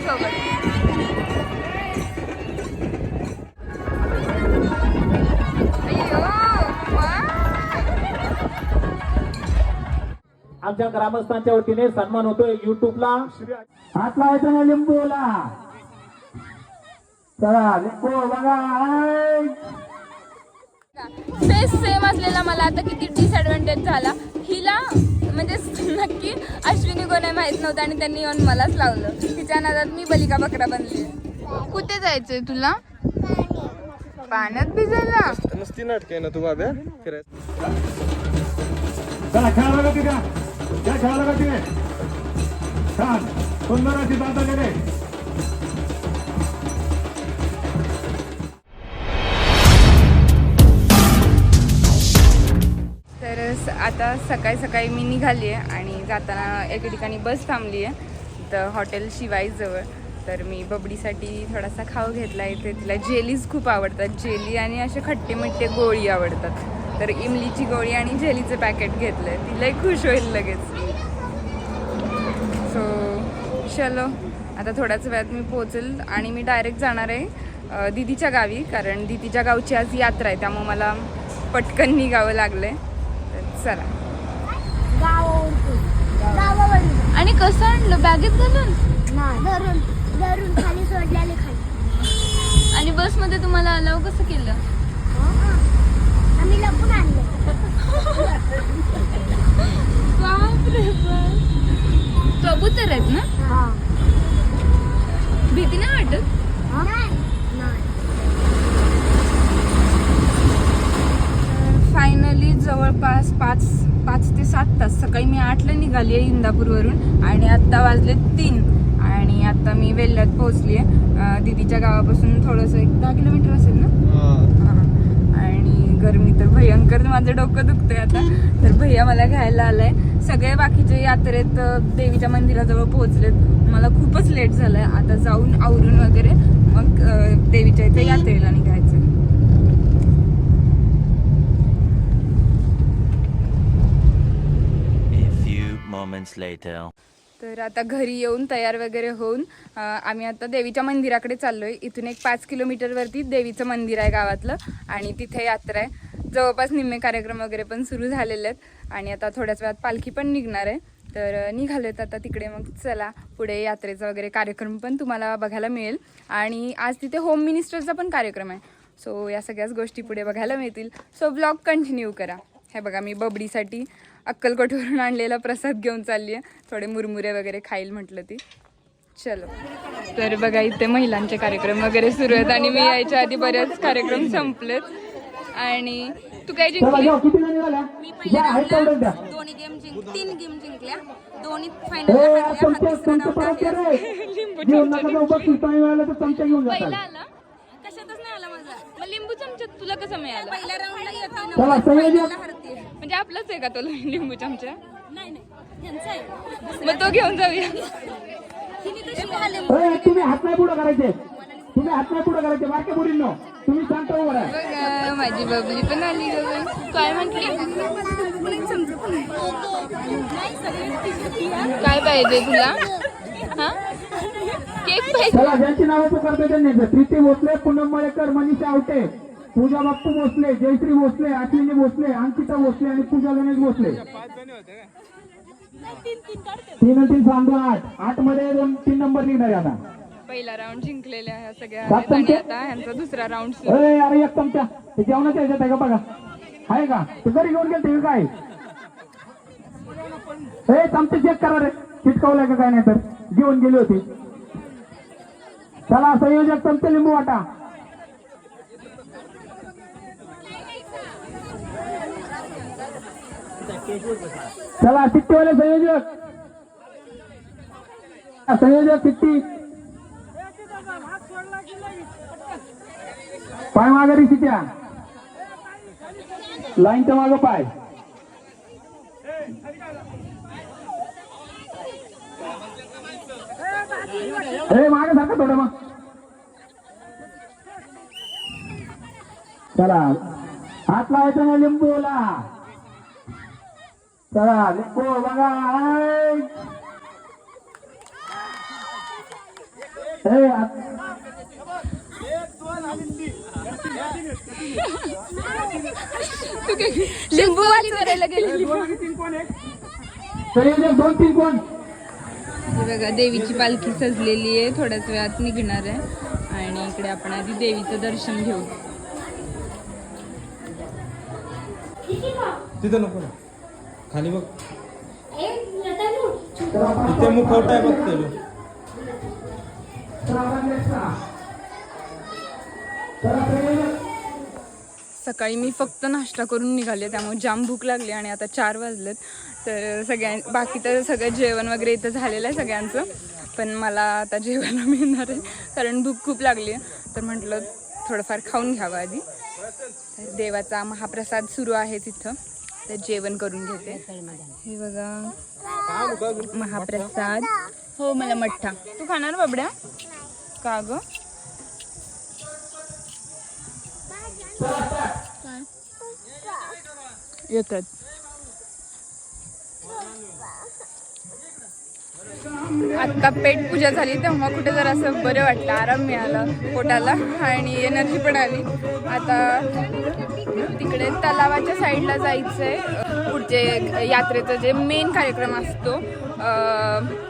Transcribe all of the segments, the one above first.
सोबत अय्यो, वा. आमच्या ग्रामस्थांच्या वतीने सन्मान होतोय युट्यूबला हात लावायचा ना लिंबूला चला लिंबू बघा. फेस सेम असलेला मला आता किती डिसएडव्हान्टेज झाला. हिला म्हणजे नक्की अश्विनी कोण आहे माहीत नव्हतं आणि त्यांनी येऊन मलाच लावलं. तिच्या नादात मी बलिका बकरा बनली. कुठे जायचंय तुला? पाण्यात भिजायला. मस्ती नाटक आहे ना तू बाब्या? फिरायचं स- आता सकाळी सकाळी मी निघाली आहे आणि जाताना एका ठिकाणी बस थांबली आहे. तर हॉटेल शिवाईजवळ तर मी बबडीसाठी थोडासा खाऊ घेतला इथे तिला जेलीज खूप आवडतात. जेली आणि असे खट्टे मिट्टे गोळी आवडतात. तर इमलीची गोळी आणि जेलीचं पॅकेट घेतलं आहे तिलाही खुश होईल लगेच. सो चलो. आता थोड्याच वेळात मी पोचेल आणि मी डायरेक्ट जाणार आहे दिदीच्या गावी. कारण दिदीच्या गावची आज यात्रा आहे. त्यामुळे मला पटकन निघावं लागलं आहे चला. आणि कसं आणलं? बॅगेत घालून धरून धरून खाली सोडल्याने खाली आणि बसमध्ये तुम्हाला अलाव कसं केलं आम्ही लपून आणलं बापरे कबूतर आहेत ना हा भीती नाही वाटत फायनली जवळपास पाच पाच ते सात तास सकाळी मी आठला निघाली आहे इंदापूरवरून आणि आत्ता वाजले तीन. आणि आता मी वेल्ह्यात पोहोचली आहे दिदीच्या गावापासून थोडंसं एक दहा किलोमीटर असेल ना. आणि गरमी तर भयंकर माझं डोकं दुखतंय आता. तर भैया मला घ्यायला आलाय. सगळे बाकीचे यात्रेत देवीच्या मंदिराजवळ पोहोचलेत. मला खूपच लेट झालंय. आता जाऊन आवरून वगैरे मग देवीच्या इथे यात्रेला निघायचं moments later. तर आता घरी येऊन तयार वगैरे होऊन आम्ही आता देवीच्या मंदिराकडे चाललो आहे इथून एक पाच किलोमीटरवरती देवीचं मंदिर आहे गावातलं आणि तिथे यात्रा आहे. जवळपास निम्मे कार्यक्रम वगैरे पण सुरू झालेले आहेत आणि आता थोड्याच वेळात पालखी पण निघणार आहे. तर अ, आता तिकडे मग चला पुढे यात्रेचा वगैरे कार्यक्रम पण तुम्हाला बघायला मिळेल. आणि आज तिथे होम मिनिस्टरचा पण कार्यक्रम आहे. सो या सगळ्याच गोष्टी पुढे बघायला मिळतील. सो ब्लॉग कंटिन्यू करा. हे बघा मी बबडीसाठी अक्कलकोटवरून आणलेला प्रसाद घेऊन चालली आहे. थोडे मुरमुरे वगैरे खाईल म्हटलं ती. चलो. तर बघा इथे महिलांचे कार्यक्रम वगैरे सुरू आहेत आणि मी यायच्या आधी बरेच कार्यक्रम संपलेत. आणि तू काय जिंकली? तेवढ्याच द्या. दोन्ही गेम जिंक तीन गेम जिंकल्या. दोन्ही फायनल कशातच नाही आला माझा. मग लिंबू चमचा तुला कसं मिळाला? पहिल्या राऊंडला आपलाच आहे का तो लिंबू चमचा? नाही नाही. मग तो घेऊन जाऊया. तुम्ही हात नाही पुढं करायचे. तुम्ही हात नाही पुढं करायचे. बारके बुडींनो तुम्ही शांत उभं राहा. बघा माझी बबली पण आली ग बाई. काय म्हटली? काय पाहिजे तुला? हा? केक पाहिजे. चला ज्यांची नावं पुकारते त्यांनी. प्रीती भोसले पूनम मळेकर मनीषा आवटे. पूजा बाप्पू भोसले जयश्री भोसले अश्विनी भोसले अंकिता भोसले आणि पूजा गणेश भोसले. तीन तीन सांगतो आठ. आठमध्ये दोन तीन नंबर निघणार आहे आता. पहिला राऊंड जिंकलेल्या ह्या सगळ्या आणि? आता ह्यांचा दुसरा राऊंड अरे अरे एक चमचा ते जेवणाच्या ह्याच्यात आहे का बघा? आहे का? ते घरी घेऊन गेलते काय? हे चमचे चेक करा रे. चिटकवलंय का काय नाही तर? घेऊन गेली होती. चला संयोजक चमचे लिंबू वाटा. चला चिठ्ठीवाले संयोजक. संयोजक चिठ्ठी पाय माघारी शिट्या लाईनच्या मागं पाय. अरे मागे सारखं थोडं मग. चला. हात लावायचा ना लिंबूला. चला लिंबू बघा लिंबू वाली करायला दोन तीन कोण? बघा देवीची पालखी सजलेली आहे. थोड्याच वेळात निघणार आहे. आणि इकडे आपण आधी देवीचं दर्शन घेऊ. तिथं नको ना. खाली बघ. इथे मुखवटा आहे बघ त्याला सकाळी मी फक्त नाश्ता करून निघाले त्यामुळे जाम भूक लागली आणि आता चार वाजलेत. तर सगळ्यां बाकी तर सगळं जेवण वगैरे इथं झालेलं आहे सगळ्यांचं. पण मला आता जेवायला मिळणार आहे कारण भूक खूप लागली आहे. तर म्हटलं थोडंफार खाऊन घ्यावं आधी. तर देवाचा महाप्रसाद सुरू आहे तिथं. तर जेवण करून घेते. हे बघा. महाप्रसाद. हो मला मठ्ठा. तू खाणार बाबड्या? का ग? येतात. आता पेट पूजा झाली तेव्हा कुठे जर असं बरं वाटलं आराम मिळाला पोटाला आणि एनर्जी पण आली. आता तिकडे तलावाच्या साईडला जायचंय. पुढचे यात्रेचं जे मेन कार्यक्रम असतो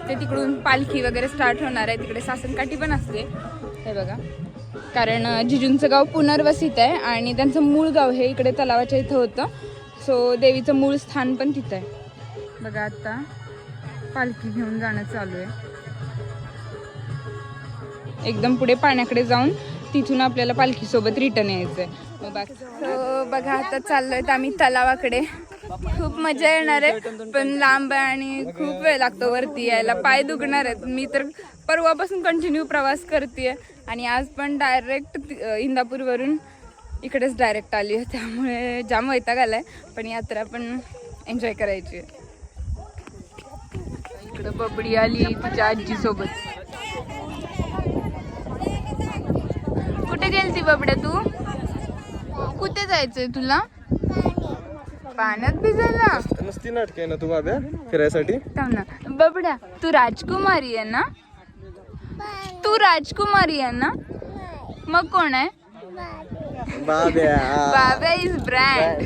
ते तिकडून पालखी वगैरे स्टार्ट होणार आहे. तिकडे सासनकाठी पण असते. हे बघा. कारण जिजूंचं गाव पुनर्वसित आहे आणि त्यांचं मूळ गाव हे इकडे तलावाच्या इथं होतं. सो देवीचं मूळ स्थान पण तिथं आहे. बघा आता. पालखी घेऊन जाणं चालू आहे. एकदम पुढे पाण्याकडे जाऊन तिथून आपल्याला पालखीसोबत रिटर्न यायचं आहे बघा आता चाललोय तर आम्ही तलावाकडे. खूप मजा येणार आहे पण लांब आहे आणि खूप वेळ लागतो वरती यायला. पाय दुखणार आहेत. मी तर परवापासून कंटिन्यू प्रवास करते आणि आज पण डायरेक्ट इंदापूरवरून इकडेच डायरेक्ट आली आहे. त्यामुळे जाम वैताग आलाय पण यात्रा पण एन्जॉय करायची आहे. इकडं बबडी आली तिच्या आजी सोबत कुठे गेलती बबड्या तू? कुठे जायचंय तुला? पाण्यात भिजायला? नुसती नाटक आहे ना तू बाब्या फिरायसाठी? थांब ना. बबड्या तू राजकुमारी आहे ना? तू राजकुमारी आहे ना? मग कोण आहे? बाब्या. बाबा इज ब्रँड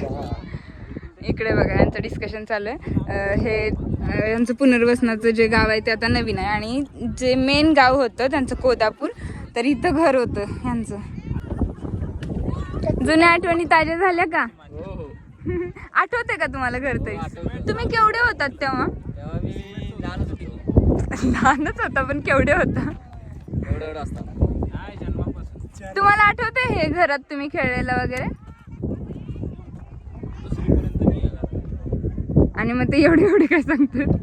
इकडे बघा यांचं डिस्कशन चालू आहे. अं, हे यांचं पुनर्वसनाचं जे गाव आहे ते आता नवीन आहे. आणि जे मेन गाव होतं त्यांचं कोदापूर तर इथं घर होतं यांचं. जुन्या आठवणी ताज्या झाल्या का? आठवते का तुम्हाला घर तरी? तुम्ही केवढे होतात तेव्हा? लहानच होता पण केवढे होता? तुम्हाला आठवते हे घरात तुम्ही खेळलेलं वगैरे? आणि मग ते एवढे एवढे काय सांगतात?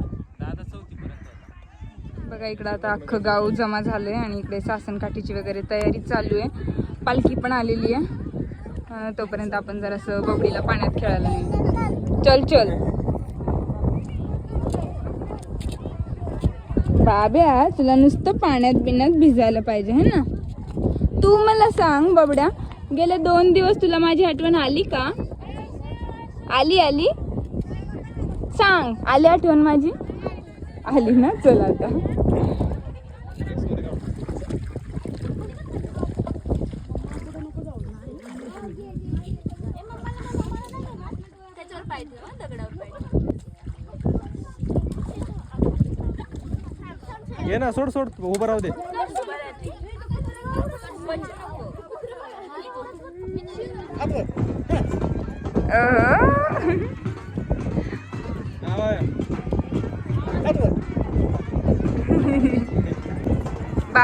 बघा इकडं आता अख्खं गाव जमा झालंय आणि इकडे सासनकाठीची वगैरे तयारी चालू आहे. पालखी पण आलेली आहे. तोपर्यंत आपण जरासं बबडीला पाण्यात खेळायला नेऊ. चल चल. बाब्या तुला नुसतं पाण्यात बिण्यात भिजायला पाहिजे है ना? तू मला सांग बबड्या गेले दोन दिवस तुला माझी आठवण आली का? आली आली? सांग आली आठवण माझी? आली ना चल आता. ये ना सोड सोड उभं राहू दे.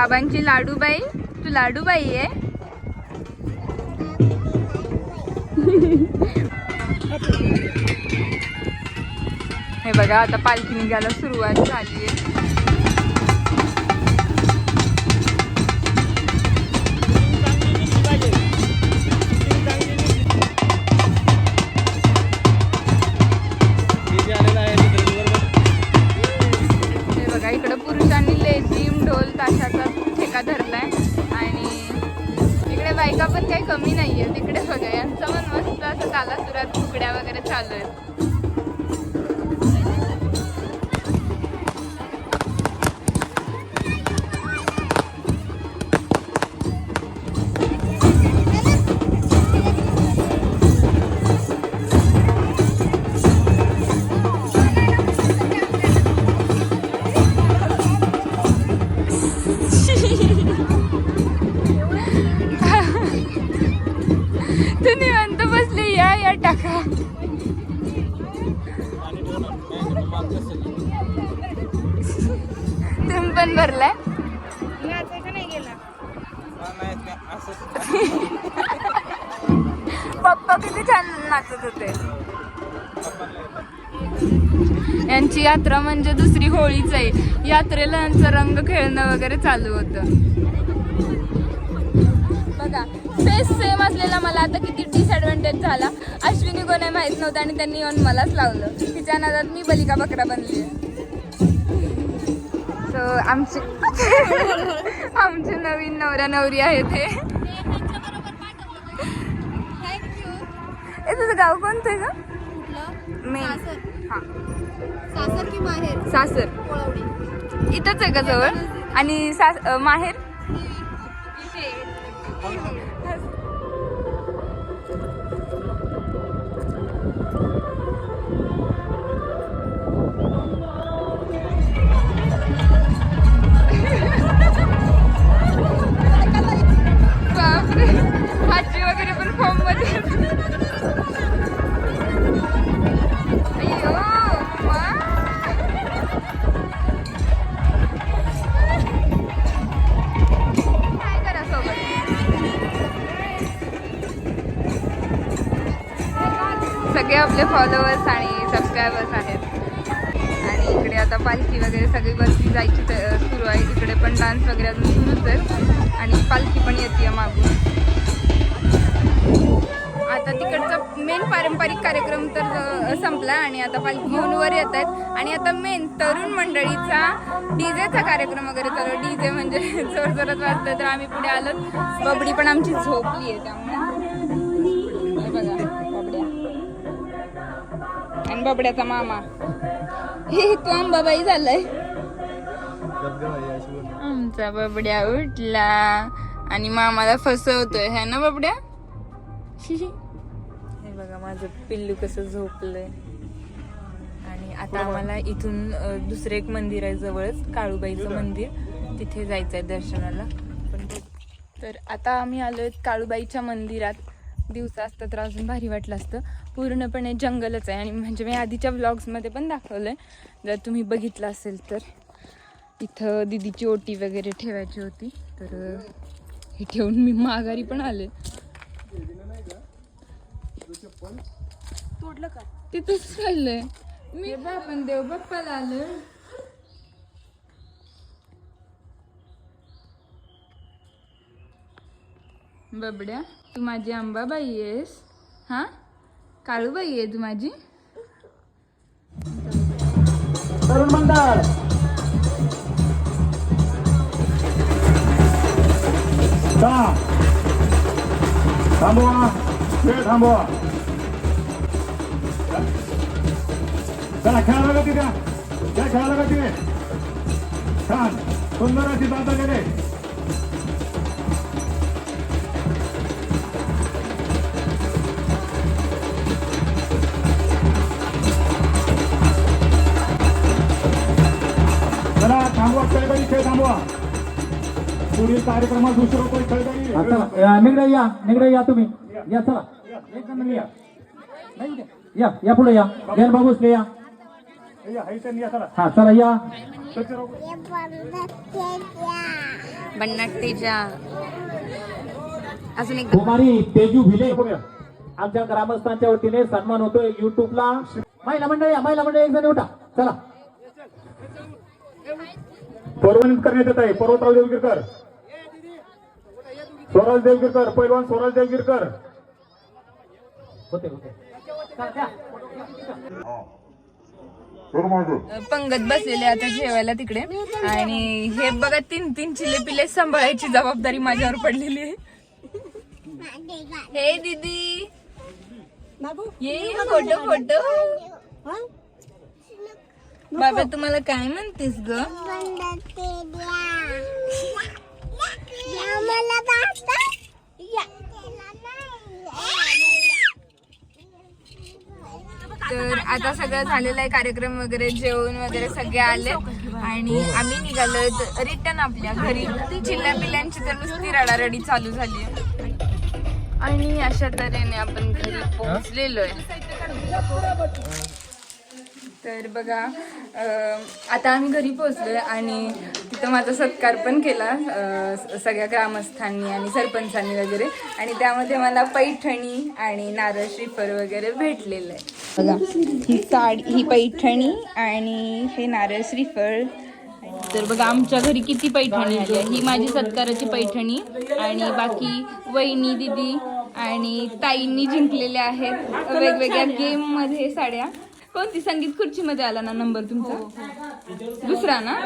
बाबांची लाडूबाई. तू लाडूबाई आहे? हे बघा आता पालखी निघायला सुरुवात झाली आहे. पप्पा किती छान नाचत होते. यांची यात्रा म्हणजे दुसरी होळीच आहे. यात्रेला यांचं रंग खेळणं वगैरे चालू होतं. बघा फेस सेम असलेला मला आता किती डिसएडव्हान्टेज झाला. अश्विनी कोणी माहीत नव्हतं आणि त्यांनी येऊन मलाच लावलं. तिच्या नादात मी बलिका बकरा बनली सो आमचे आमचे नवीन नवऱ्या नवरी आहेत हे. ए तुझं गाव कोणतं आहे का मेन हा. सासर की माहेर? सासर. कोळवडी. इथंच आहे का जवळ. आणि सास अ, माहेर? जायची सुरू आहे. इकडे पण डान्स वगैरे अजून सुरूच आहे. आणि पालखी पण येते मागून. आता तिकडचा मेन पारंपरिक कार्यक्रम तर संपला आणि आता पालखी घेऊन वर येत आहेत. आणि आता मेन तरुण मंडळीचा डीजेचा कार्यक्रम वगैरे चालू डीजे म्हणजे जोर जोरात वाजतोय तर आम्ही पुढे आलो बबडी पण आमची झोपली आहे त्यामुळे. बघा बबड्या. आणि बबड्याचा मामा. हे तो अंबाबाई झालाय. आमचा बबड्या उठला आणि मामाला फसवतोय है ना बबड्या? हे बघा माझं पिल्लू कसं झोपलंय. आणि आता आम्हाला इथून दुसरं एक मंदिर आहे जवळच काळूबाईचं मंदिर. तिथे जायचं आहे दर्शनाला तर आता आम्ही आलोय काळूबाईच्या मंदिरात. दिवसा असतं तर अजून भारी वाटलं असतं. पूर्णपणे जंगलच आहे आणि म्हणजे मी आधीच्या व्लॉग्समध्ये पण दाखवलंय. जर तुम्ही बघितलं असेल तर. इथं दिदीची ओटी वगैरे ठेवायची होती. तर हे ठेवून मी माघारी पण आले. तोडलं का? तिथंच राहिलंय मी पण देव बाप्पाला आलं. बबड्या तू माझी अंबाबाई आहेस. हा? काळूबाई आहे तू माझी? तरुण मंडळ दहा थांबवा वेळ थांबवा चला खेळायला का तिथे त्या खेळायला का तिथे छान सुंदर अशी जाता गेले चला थांबवा खेळगडी खेळ थांबवा पुढील कार्यक्रमात दुसरं कोणी खेळगडी निगडे या. निगडे या तुम्ही. या चला. एक जण या. या या पुढे या. जैन बाबूसले या. या, हायटन या चला. हा चला या. बन्नाट तेजा अजून एक कुमारी तेजू भिले. आमच्या ग्रामस्थांच्या वतीने सन्मान होतोय युट्यूबला महिला मंडळ या महिला मंडळ एक जण उठा. चला. परवानित करण्यात येत आहे. पर्वतराव देवगिरकर स्वराज देवगिरकर पैलवान स्वराज देवगिरकर. होते होते. पंगत बसलेले आता जेवायला तिकडे. आणि हे बघा तीन तीन चिले पिले सांभाळायची जबाबदारी माझ्यावर पडलेली आहे. हे दीदी. ये फोटो फोटो. बाबा तुम्हाला काय म्हणतेस ग? आता सगळं झालेलं आहे कार्यक्रम वगैरे जेवण वगैरे सगळे आले. आणि आम्ही निघालो रिटर्न आपल्या घरी. चिल्ल्या पिल्ल्यांची तर नुसती रडारडी चालू झाली आहे. आणि अशा तऱ्हेने आपण घरी पोहोचलेलो आहे. तर बघा आता आम्ही घरी पोहोचलोय आणि तिथं माझा सत्कार पण केला स- सगळ्या ग्रामस्थांनी आणि सरपंचांनी वगैरे. आणि त्यामध्ये मला पैठणी आणि नारळ श्रीफळ वगैरे भेटलेलं आहे. बघा ही साडी ही पैठणी आणि हे नारळ श्रीफळ तर बघा आमच्या घरी किती पैठणी आली आहे. ही माझी सत्काराची पैठणी आणि बाकी वहिनी दिदी आणि ताईंनी जिंकलेल्या आहेत. वेगवेगळ्या गेममध्ये साड्या. कोणती? संगीत खुर्चीमध्ये आला ना नंबर तुमचा? दुसरा ना?